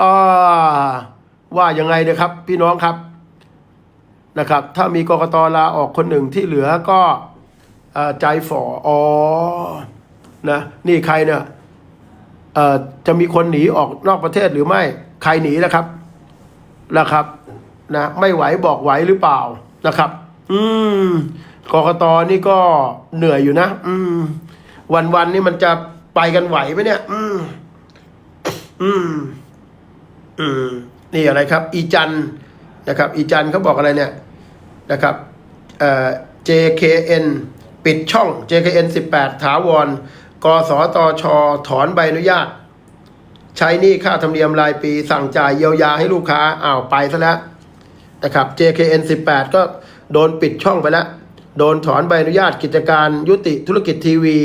อ่าว่ายังไงนะครับ พี่น้องครับนะครับ ถ้ามีกรกตลาออกคนหนึ่งที่เหลือก็ใจฝ่ออ๋อนะนี่ใครเนี่ยจะมีคนหนีออกนอกประเทศหรือไม่ ใครหนีนะครับนะครับนะไม่ไหวบอกไหวหรือเปล่านะครับ อืมกรกตนี่ก็เหนื่อยอยู่นะ อืม วันวันนี่มันจะไปกันไหวไหมเนี่ย อืม อืม อืมนี่อะไรครับ อีจันนะครับ อีจันเขาบอกอะไรเนี่ยนะครับเอ่อ JKN ปิดช่อง JKN 18 ถาวร กสตช ถอนใบอนุญาต ใช้หนี้ค่าธรรมเนียมรายปี สั่งจ่ายเยียวยาให้ลูกค้าอ้าวไปซะแล้วนะครับ JKN 18 ก็โดนปิดช่องไปแล้ว โดนถอนใบอนุญาตกิจการยุติธุรกิจทีวี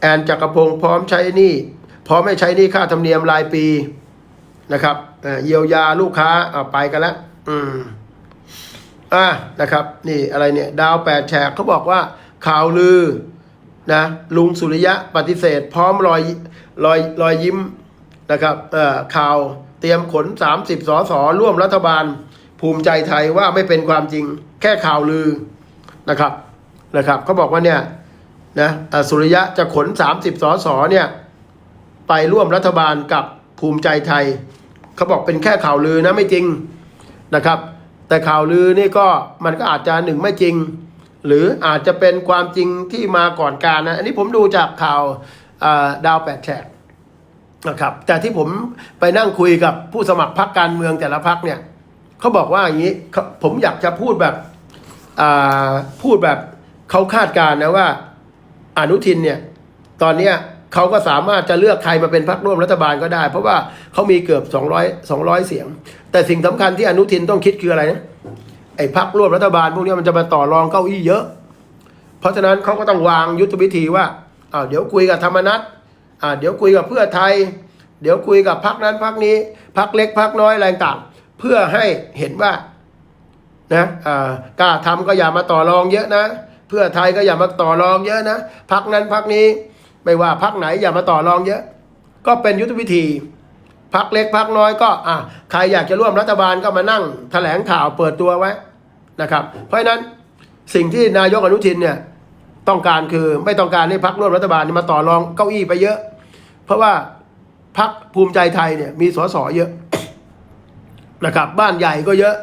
แอนจักรพงศ์พร้อมใช้หนี้พร้อมไม่ใช้หนี้ค่าธรรมเนียมรายปี นะครับเยียวยาลูกค้าเอาไปกันแล้วอืมอ่านะครับ นี่อะไรเนี่ย ดาวแปดแฉกเขาบอกว่า ข่าวลือนะลุงสุริยะปฏิเสธ พร้อมรอยรอยรอยยิ้มนะครับเอ่อข่าวเตรียมขน 30สสร่วมรัฐบาล ภูมิใจไทยว่าไม่เป็นความจริง แค่ข่าวลือนะครับนะครับเขาบอกว่าเนี่ยนะสุริยะจะขน 30สสเนี่ย ไปร่วมรัฐบาลกับภูมิใจไทย เขาบอกเป็นแค่ข่าวลือนะไม่จริงนะครับ แต่ข่าวลือนี่ก็มันก็อาจจะหนึ่งไม่จริง หรืออาจจะเป็นความจริงที่มาก่อนการนะอันนี้ผมดูจากข่าวาดาวแปดแฉกนะครับแต่ที่ผมไปนั่งคุยกับผู้สมัครพรรคการเมืองแต่ละพรรคเนี่ยเขาบอกว่าอย่างนี้ผมอยากจะพูดแบบพูดแบบเขาคาดการณ์นะว่าอนุทินเนี่ย ตอนเนี้ย เขาก็สามารถจะเลือกใครมาเป็นพรรคร่วมรัฐบาลก็ได้ เพราะว่าเขามีเกือบ 200 200 เสียง แต่สิ่งสำคัญที่อนุทินต้องคิดคืออะไรนะไอ้พรรคร่วมรัฐบาลพวกนี้มันจะมาต่อรองเก้าอี้เยอะ เพราะฉะนั้นเขาก็ต้องวางยุทธวิธีว่าอ้าวเดี๋ยวคุยกับธรรมนัตอ่าเดี๋ยวคุยกับเพื่อไทย เดี๋ยวคุยกับพรรคนั้นพรรคนี้พรรคเล็กพรรคน้อยอะไรต่างเพื่อให้เห็นว่านะอ่ากล้าทำก็อย่ามาต่อรองเยอะนะ เพื่อไทยก็อย่ามาต่อรองเยอะนะพักนั้นพักนี้ ไม่ว่าพักไหนอย่ามาต่อรองเยอะ ก็เป็นยุทธวิธี พักเล็กพักน้อยก็อะใครอยากจะร่วมรัฐบาลก็มานั่งแถลงข่าวเปิดตัวไว้นะครับ เพราะฉะนั้นสิ่งที่นายกอนุทินเนี่ยต้องการคือไม่ต้องการให้พักร่วมรัฐบาลมาต่อรองเก้าอี้ไปเยอะ เพราะว่าพักภูมิใจไทยเนี่ยมีสสเยอะนะครับบ้านใหญ่ก็เยอะ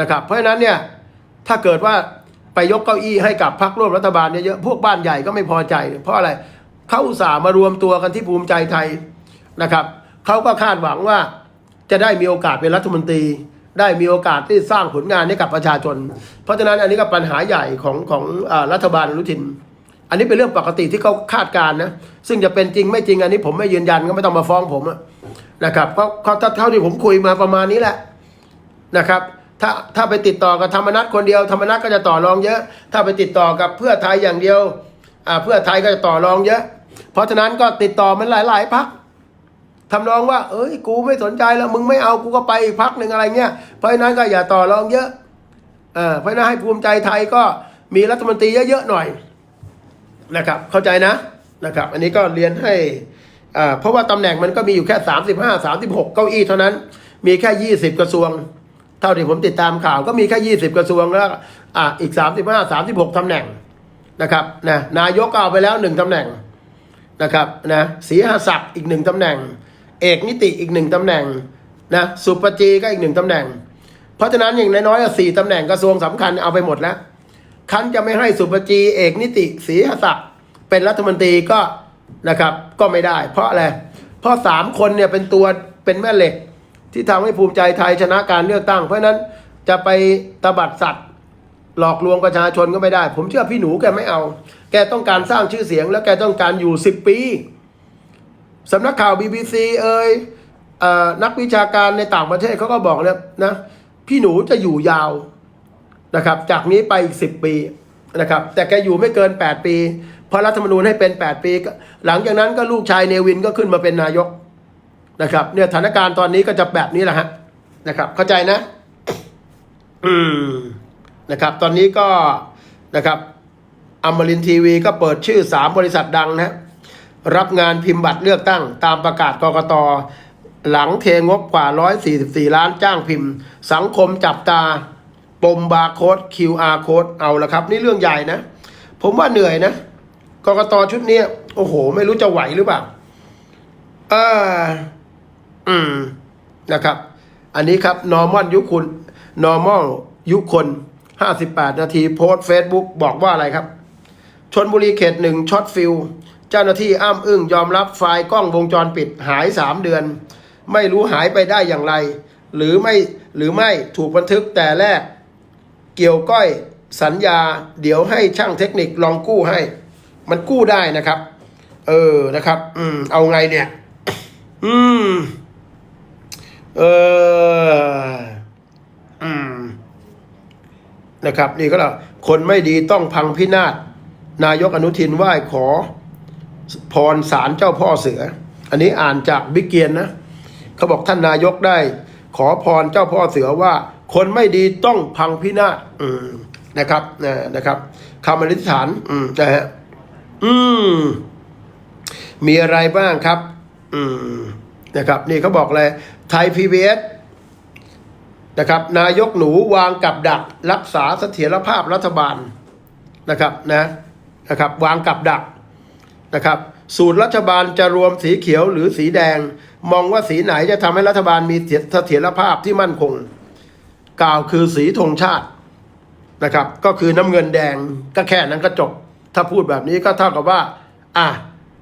นะครับ เพราะฉะนั้นเนี่ยถ้าเกิดว่าไปยกเก้าอี้ให้กับพรรคร่วมรัฐบาลเยอะๆพวกบ้านใหญ่ก็ไม่พอใจ เพราะอะไร เขาอุตส่าห์มารวมตัวกันที่ภูมิใจไทยนะครับเขาก็คาดหวังว่าจะได้มีโอกาสเป็นรัฐมนตรี ได้มีโอกาสที่สร้างผลงานให้กับประชาชน เพราะฉะนั้นอันนี้ก็ปัญหาใหญ่ของของอรัฐบาลอนุทิน อันนี้เป็นเรื่องปกติที่เขาคาดการณ์นะซึ่งจะเป็นจริงไม่จริงอันนี้ผมไม่ยืนยันก็ไม่ต้องมาฟ้องผมนะครับเพราะเขาเท่าที่ผมคุยมาประมาณนี้แหละนะครับถ้าถ้าไปติดต่อกับธรรมนัตคนเดียวธรรมนัตก็จะต่อรองเยอะ ถ้าไปติดต่อกับเพื่อไทยอย่างเดียว เพื่อไทยก็จะต่อรองเยอะ เพราะฉะนั้นก็ติดต่อมันหลาย ๆพักทำนองว่า เอ้ย กูไม่สนใจแล้ว มึงไม่เอากูก็ไปอีกพักหนึ่งอะไรเงี้ย เพราะฉะนั้นก็อย่าต่อรองเยอะเออเพราะฉะนั้นให้ภูมิใจไทยก็มีรัฐมนตรีเยอะๆหน่อยนะครับ เข้าใจนะนะครับ อันนี้ก็เรียนให้อ่าเพราะว่าตำแหน่งมันก็มีอยู่แค่ 35 36 เก้าอี้เท่านั้น มีแค่ 20 กระทรวง เท่าที่ผมติดตามข่าวก็มีแค่ 20 กระทรวงแล้วอะอีก 35 36ตำแหน่ง นะครับนะนายกเอาไปแล้วหนึ่งตำแหน่งนะครับนะศรีหศักดิ์อีกหนึ่งตำแหน่ง เอกนิติอีกหนึ่งตำแหน่งนะสุปจีก็อีกหนึ่งตำแหน่ง เพราะฉะนั้นอย่างน้อยๆสี่ตำแหน่งกระทรวงสำคัญเอาไปหมดแล้วคันจะไม่ให้สุปจีเอกนิติศรีหศักดิ์เป็นรัฐมนตรีก็นะครับก็ไม่ได้ เพราะอะไรเพราะสามคนเนี่ยเป็นตัวเป็นแม่เหล็กที่ทำให้ภูมิใจไทยชนะการเลือกตั้ง เพราะฉะนั้นจะไปตบัดสัตว์ หลอกลวงประชาชนก็ไม่ได้ ผมเชื่อพี่หนูแกไม่เอา แกต้องการสร้างชื่อเสียง แล้วแกต้องการอยู่สิบปีสำนักข่าว BBC เอ่ยเอ่อนักวิชาการในต่างประเทศเขาก็บอกเนี่ยนะพี่หนูจะอยู่ยาวนะครับ จากนี้ไปอีกสิบปีนะครับ แต่แกอยู่ไม่เกิน 8 ปี เพราะรัฐธรรมนูญให้เป็น 8 ปี หลังจากนั้นก็ลูกชายเนวินก็ขึ้นมาเป็นนายกนะครับเนี่ยสถานการณ์ตอนนี้ก็จะแบบนี้แหละฮะนะครับ เข้าใจนะ อืม นะครับ ตอนนี้ก็นะครับอมรินทีวีก็เปิดชื่อสามบริษัทดังนะรับงานพิมพ์บัตรเลือกตั้ง ตามประกาศกกตหลังเทงบกว่า 144 ล้านจ้างพิมพ์ สังคมจับตาปมบาร์โค้ด QR โค้ดเอาละครับ นี่เรื่องใหญ่นะ ผมว่าเหนื่อยนะกกตชุดนี้โอ้โห ไม่รู้จะไหวหรือเปล่าเอออืมนะครับ อันนี้ครับ normal ยุคุณ normal ยุคน 58 นาทีโพสเฟซบุ๊กบอกว่าอะไรครับชนบุรีเขตหนึ่งช็อตฟิลเจ้าหน้าที่อ้ำอึ้งยอมรับไฟล์กล้องวงจรปิดหาย 3 เดือน ไม่รู้หายไปได้อย่างไร หรือไม่หรือไม่ถูกบันทึกแต่แรก เกี่ยวก้อยสัญญา เดี๋ยวให้ช่างเทคนิคลองกู้ให้ มันกู้ได้นะครับ เออนะครับ อืม เอาไงเนี่ย อืม เออ นะครับ นี่ก็แล้วคนไม่ดีต้องพังพินาศนายกอนุทินไหว้ขอพรสารเจ้าพ่อเสือ อันนี้อ่านจากบิ๊กเกียนนะเขาบอกท่านนายกได้ ขอพรเจ้าพ่อเสือว่า คนไม่ดีต้องพังพินาศนะครับนะนะครับคำอธิษฐานอืมนะฮะอืม มีอะไรบ้างครับ อืมนะครับ นี่เขาบอกเลยไทยพีบีเอส นะครับ นายกหนูวางกับดัก รักษาเสถียรภาพรัฐบาลนะครับนะนะครับ วางกับดักนะครับ สูตรรัฐบาลจะรวมสีเขียวหรือสีแดง มองว่าสีไหนจะทำให้รัฐบาลมีเสถียรภาพที่มั่นคง กล่าวคือสีธงชาตินะครับ ก็คือน้ำเงินแดงก็แค่นั้นก็จบ ถ้าพูดแบบนี้ก็เท่ากับว่า อะ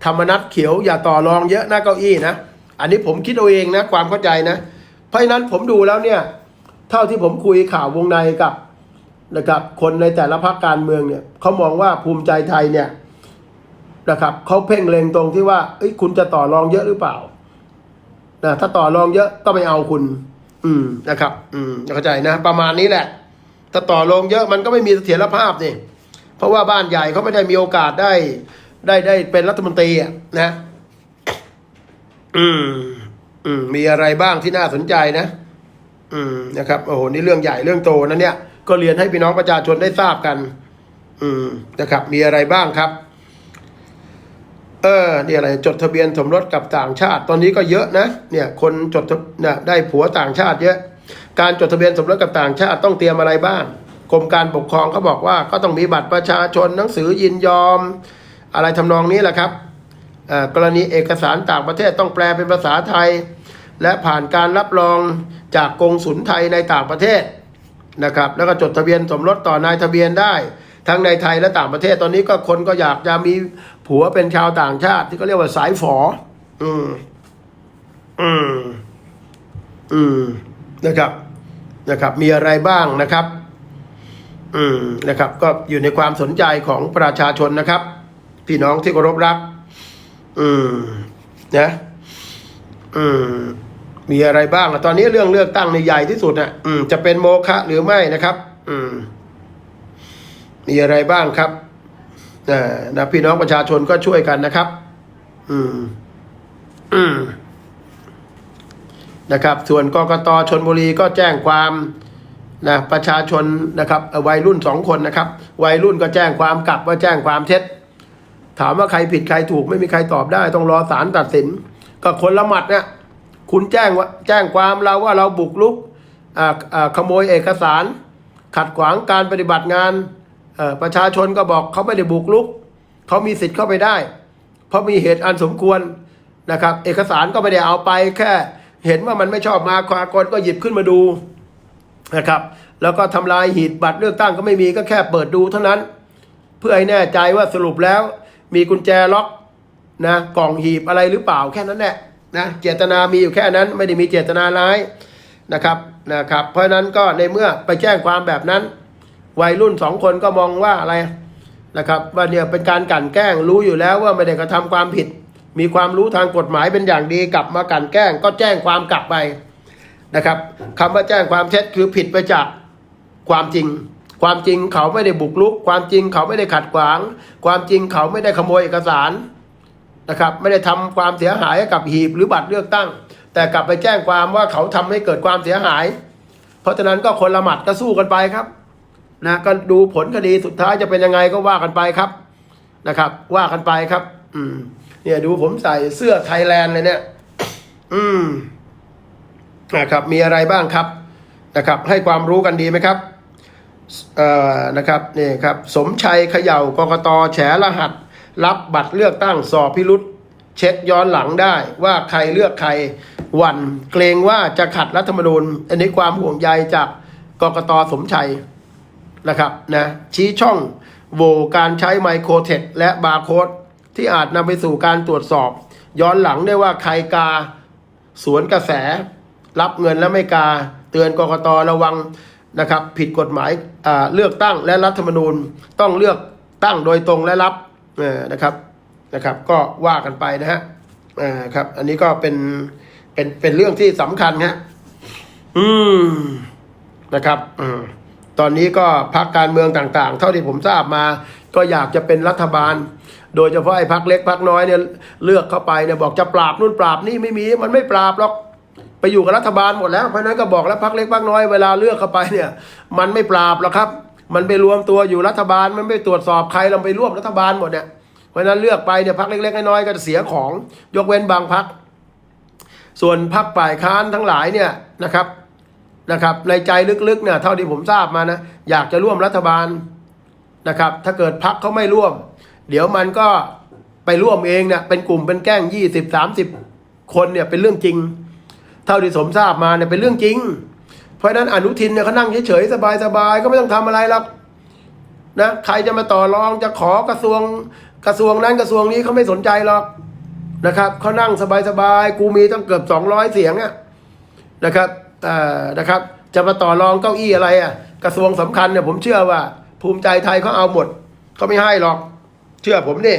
ธรรมนัตเขียวอย่าต่อรองเยอะหน้าเก้าอี้นะ อันนี้ผมคิดเอาเองนะ ความเข้าใจนะ เพราะฉะนั้นผมดูแล้วเนี่ย เท่าที่ผมคุยข่าววงในกับนะครับคนในแต่ละพรรคการเมืองเนี่ยเขามองว่าภูมิใจไทยเนี่ยนะครับเขาเพ่งเล็งตรงที่ว่าเอ้ยคุณจะต่อรองเยอะหรือเปล่านะถ้าต่อรองเยอะก็ไม่เอาคุณ อืมนะครับ อืมเข้าใจนะ ประมาณนี้แหละ ถ้าต่อรองเยอะมันก็ไม่มีเสถียรภาพนี่เพราะว่าบ้านใหญ่เขาไม่ได้มีโอกาสได้ได้ได้เป็นรัฐมนตรีอะนะ อืม อืม มีอะไรบ้างที่น่าสนใจนะ อืมนะครับโอ้โหนี่เรื่องใหญ่เรื่องโตนะเนี่ย ก็เรียนให้พี่น้องประชาชนได้ทราบกัน อืมนะครับ มีอะไรบ้างครับ เออเนี่ยอะไร จดทะเบียนสมรสกับต่างชาติ ตอนนี้ก็เยอะนะเนี่ย คนจดทะเนี่ยได้ผัวต่างชาติเยอะ การจดทะเบียนสมรสกับต่างชาติต้องเตรียมอะไรบ้างกรมการปกครองเขาบอกว่าก็ต้องมีบัตรประชาชนหนังสือยินยอม อะไรทำนองนี้แหละครับกรณีเอกสารต่างประเทศต้องแปลเป็นภาษาไทย และผ่านการรับรองจากกงสุลไทยในต่างประเทศนะครับ แล้วก็จดทะเบียนสมรสต่อนายทะเบียนได้ ทั้งในไทยและต่างประเทศตอนนี้ก็คนก็อยากจะมีผัวเป็นชาวต่างชาติ ที่เขาเรียกว่าสายฝอ อืม อืม อืมนะครับนะครับ มีอะไรบ้างนะครับ อืมนะครับ ก็อยู่ในความสนใจของประชาชนนะครับ พี่น้องที่เคารพรัก อืมนะ อืม มีอะไรบ้างอะตอนนี้เรื่องเลือกตั้งในใหญ่ที่สุดอะอืมจะเป็นโมฆะหรือไม่นะครับ อืม มีอะไรบ้างครับอ่านะพี่น้องประชาชนก็ช่วยกันนะครับ อืม อืม นะครับ ส่วนกกตชนบุรีก็แจ้งความนะประชาชนนะครับวัยรุ่นสองคนนะครับ วัยรุ่นก็แจ้งความกลับว่าแจ้งความเท็จ ถามว่าใครผิดใครถูกไม่มีใครตอบได้ ต้องรอศาลตัดสิน ก็คนละหมัดเนี่ย คุณแจ้งว่าแจ้งความเราว่าเราบุกรุกขโมยเอกสาร ขัดขวางการปฏิบัติงานประชาชนก็บอกเขาไม่ได้บุกรุกเขามีสิทธิ์เข้าไปได้ เพราะมีเหตุอันสมควรนะครับ เอกสารก็ไม่ได้เอาไปแค่เห็นว่ามันไม่ชอบมาควากรก็หยิบขึ้นมาดูนะครับ แล้วก็ทำลายหีบบัตรเลือกตั้งก็ไม่มีก็แค่เปิดดูเท่านั้น เพื่อให้แน่ใจว่าสรุปแล้ว มีกุญแจล็อกนะกล่องหีบอะไรหรือเปล่าแค่นั้นแหละ นะเจตนามีอยู่แค่นั้นไม่ได้มีเจตนาร้ายนะครับนะครับเพราะฉะนั้นก็ในเมื่อไปแจ้งความแบบนั้น วัยรุ่นสองคนก็มองว่าอะไรนะครับว่าเนี่ยเป็นการกลั่นแกล้งรู้อยู่แล้วว่าไม่ได้กระทำความผิด มีความรู้ทางกฎหมายเป็นอย่างดีกลับมากลั่นแกล้ง ก็แจ้งความกลับไปนะครับคำว่าแจ้งความเท็จคือผิดไปจากความจริง ความจริงเขาไม่ได้บุกรุก ความจริงเขาไม่ได้ขัดขวาง ความจริงเขาไม่ได้ขโมยเอกสาร นะครับไม่ได้ทำความเสียหายกับหีบหรือบัตรเลือกตั้ง แต่กลับไปแจ้งความว่าเขาทำให้เกิดความเสียหาย เพราะฉะนั้นก็คนละหมัดก็สู้กันไปครับนะก็ดูผลคดีสุดท้ายจะเป็นยังไงก็ว่ากันไปครับนะครับ ว่ากันไปครับ อืม เนี่ยดูผมใส่เสื้อไทยแลนด์เลยเนี่ย อืมนะครับมีอะไรบ้างครับนะครับ ให้ความรู้กันดีไหมครับเอ่อนะครับนี่ครับ สมชัยเขย่ากกตแฉรหัส รับบัตรเลือกตั้งสอบพิรุษเช็คย้อนหลังได้ว่าใครเลือกใครวันเกรงว่าจะขัดรัฐธรรมนูญอันนี้ความห่วงใยจากกกตสมชัยนะครับนะชี้ช่องโหวการใช้ไมโครเทคและบาร์โค้ดที่อาจนำไปสู่การตรวจสอบ ย้อนหลังได้ว่าใครกาสวนกระแส รับเงินและไม่กา เตือนกกตระวังนะครับ ผิดกฎหมายเลือกตั้งและรัฐธรรมนูญต้องเลือกตั้งโดยตรงและรับ นะครับนะครับ ก็ว่ากันไปนะฮะอ่าครับ อันนี้ก็เป็นเป็นเป็นเรื่องที่สำคัญฮะอืมนะครับอืมตอนนี้ก็พักการเมืองต่างๆ เท่าที่ผมทราบมา ก็อยากจะเป็นรัฐบาล โดยเฉพาะไอ้พักเล็กพักน้อยเนี่ยเลือกเข้าไปเนี่ยบอกจะปราบนู่นปราบนี่ไม่มี มันไม่ปราบหรอกไปอยู่กับรัฐบาลหมดแล้วเพราะนั้นก็บอกแล้วพักเล็กพักน้อยเวลาเลือกเข้าไปเนี่ย มันไม่ปราบหรอกครับ มันไปรวมตัวอยู่รัฐบาลมันไม่ตรวจสอบใครเราไปร่วมรัฐบาลหมดเนี่ยเพราะนั้นเลือกไปเนี่ยพักเล็กๆน้อยๆก็จะเสียของยกเว้นบางพัก ส่วนพักฝ่ายค้านทั้งหลายเนี่ยนะครับนะครับ ในใจลึกๆเนี่ยเท่าที่ผมทราบมานะอยากจะร่วมรัฐบาลนะครับ ถ้าเกิดพักเขาไม่ร่วม เดี๋ยวมันก็ไปร่วมเองเนี่ยเป็นกลุ่มเป็นแก้งยี่สิบสามสิบคนเนี่ยเป็นเรื่องจริง เท่าที่สมทราบมาเนี่ยเป็นเรื่องจริง เพราะนั้นอนุทินเนี่ยเขานั่งเฉยๆสบายๆก็ไม่ต้องทำอะไรหรอกนะใครจะมาต่อรองจะขอกระทรวงกระทรวงนั้นกระทรวงนี้เขาไม่สนใจหรอกนะครับเขานั่งสบายๆกูมีตั้งเกือบสองร้อยเสียงอะนะครับเอ่อนะครับ จะมาต่อรองเก้าอี้อะไรอะกระทรวงสำคัญเนี่ยผมเชื่อว่า ภูมิใจไทยเขาเอาหมดเขาไม่ให้หรอก เชื่อผมดิ